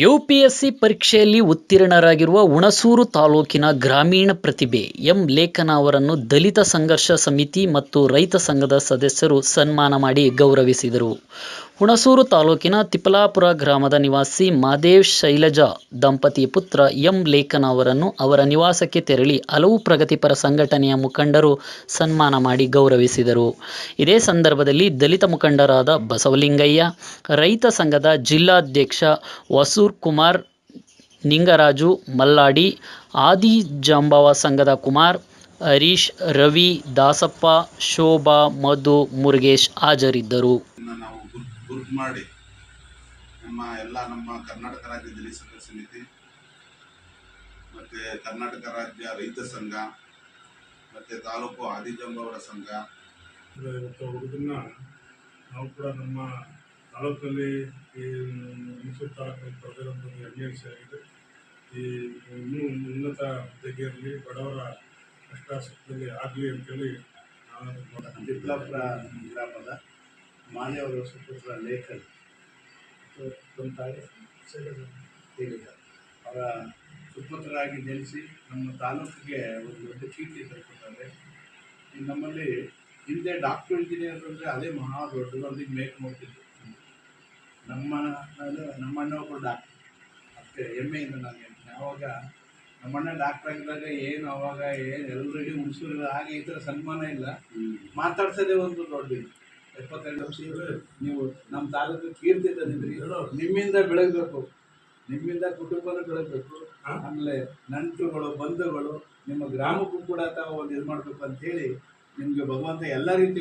UPSC ಪರೀಕ್ಷೆಯಲ್ಲಿ ಉತ್ತೀರ್ಣರಾಗಿರುವ ಹುಣಸೂರು ತಾಲೂಕಿನ ಗ್ರಾಮೀಣ ಪ್ರತಿಭೆ ಎಂ ಲೇಖನ ಅವರನ್ನು ದಲಿತ ಸಂಘರ್ಷ ಸಮಿತಿ ಮತ್ತು ರೈತ ಸಂಘದ ಸದಸ್ಯರು ಸನ್ಮಾನ ಮಾಡಿ ಗೌರವಿಸಿದರು. ಹುಣಸೂರು ತಾಲೂಕಿನ ತಿಪ್ಪಲಾಪುರ ಗ್ರಾಮದ ನಿವಾಸಿ ಮಾದೇವ್ ಶೈಲಜಾ, ದಂಪತಿ ಪುತ್ರ ಎಂ ಲೇಖನ್ ಅವರನ್ನು ಅವರ ನಿವಾಸಕ್ಕೆ ತೆರಳಿ ಹಲವು ಪ್ರಗತಿಪರ ಸಂಘಟನೆಯ ಮುಖಂಡರು ಸನ್ಮಾನ ಮಾಡಿ ಗೌರವಿಸಿದರು. ಇದೇ ಸಂದರ್ಭದಲ್ಲಿ ದಲಿತ ಮುಖಂಡರಾದ ಬಸವಲಿಂಗಯ್ಯ, ರೈತ ಸಂಘದ ಜಿಲ್ಲಾಧ್ಯಕ್ಷ ವಸೂರ್ ಕುಮಾರ್, ನಿಂಗರಾಜು ಮಲ್ಲಾಡಿ, ಆದಿ ಜಾಂಬವ ಸಂಘದ ಕುಮಾರ್, ಹರೀಶ್, ರವಿ, ದಾಸಪ್ಪ, ಶೋಭಾ, ಮಧು, ಮುರುಗೇಶ್ ಹಾಜರಿದ್ದರು. ಮಾಡಿ ನಮ್ಮ ಎಲ್ಲ ನಮ್ಮ ಕರ್ನಾಟಕ ರಾಜ್ಯ ದಲಿತ ಸಂಘ ಸಮಿತಿ ಮತ್ತು ಕರ್ನಾಟಕ ರಾಜ್ಯ ರೈತ ಸಂಘ ಮತ್ತು ತಾಲೂಕು ಆದಿಜಂಬವರ ಸಂಘ. ಇವತ್ತು ಹುಡುಗನ್ನ ನಾವು ಕೂಡ ನಮ್ಮ ತಾಲೂಕಲ್ಲಿ ಈ ಮೈಸೂರು ತಾಲೂಕಲ್ಲಿ ಪಡೆದಿರುವಂಥದ್ದು ಹೆಮ್ಮೆಯ ವಿಷಯ ಆಗಿದೆ. ಈ ಇನ್ನೂ ಉನ್ನತ ಹುದ್ದೆಗೆಯಲ್ಲಿ ಇರಲಿ ಬಡವರ ಕಷ್ಟ ಸುಖದಲ್ಲಿ ಆಗಲಿ ಅಂತೇಳಿ ಗ್ರಾಮದ ಮಾನ್ಯವರು ಸುಪುತ್ರ ಲೇಖನ್. ತಮ್ಮ ತಾಯಿ ಹೇಳಿದ ಅವರ ಸುಪುತ್ರರಾಗಿ ನೆಲೆಸಿ ನಮ್ಮ ತಾಲೂಕಿಗೆ ಒಂದು ದೊಡ್ಡ ಕೀರ್ತಿ ತರ್ಕೊತಾರೆ ಈ ನಮ್ಮಲ್ಲಿ ಹಿಂದೆ ಡಾಕ್ಟರ್ ಇಂಜಿನಿಯರ್ ಅಂದರೆ ಅದೇ ಮಹಾ ದೊಡ್ಡದು ಅಲ್ಲಿ ಮೇಕ್ ನೋಡ್ತಿದ್ರು ನಮ್ಮ ನಮ್ಮ ನಮ್ಮಣ್ಣ ಒಬ್ಬರು ಡಾಕ್ಟರ್ ಅಷ್ಟೇ ಹೆಮ್ಮೆಯಿಂದ ನಾನು ಹೇಳ್ತೀನಿ. ಆವಾಗ ನಮ್ಮಣ್ಣ ಡಾಕ್ಟರ್ ಆಗಿದ್ದಾಗ ಏನು ಅವಾಗ ಏನು ಎಲ್ಲರಿಗೂ ಮುಗಿಸಿರೋ ಹಾಗೆ ಈ ಥರ ಸನ್ಮಾನ ಇಲ್ಲ. ಮಾತಾಡ್ಸೋದೇ ಒಂದು ದೊಡ್ಡ ಇದು. ಎಪ್ಪತ್ತೆರಡು ವರ್ಷ ನೀವು ನಮ್ಮ ತಾಲೂಕು ಕೀರ್ತಿ ತಂದಿದ್ರಿ ನಿಮ್ಮಿಂದ ಬೆಳಗಬೇಕು. ನಿಮ್ಮಿಂದ ಕುಟುಂಬನೂ ಬೆಳಗಬೇಕು. ಆಮೇಲೆ ನಂಟರುಗಳು ಬಂಧುಗಳು ನಿಮ್ಮ ಗ್ರಾಮಕ್ಕೂ ಕೂಡ ತಾವು ಒಂದು ಇದು ಮಾಡಬೇಕು ಅಂತೇಳಿ ನಿಮಗೆ ಭಗವಂತ ಎಲ್ಲ ರೀತಿ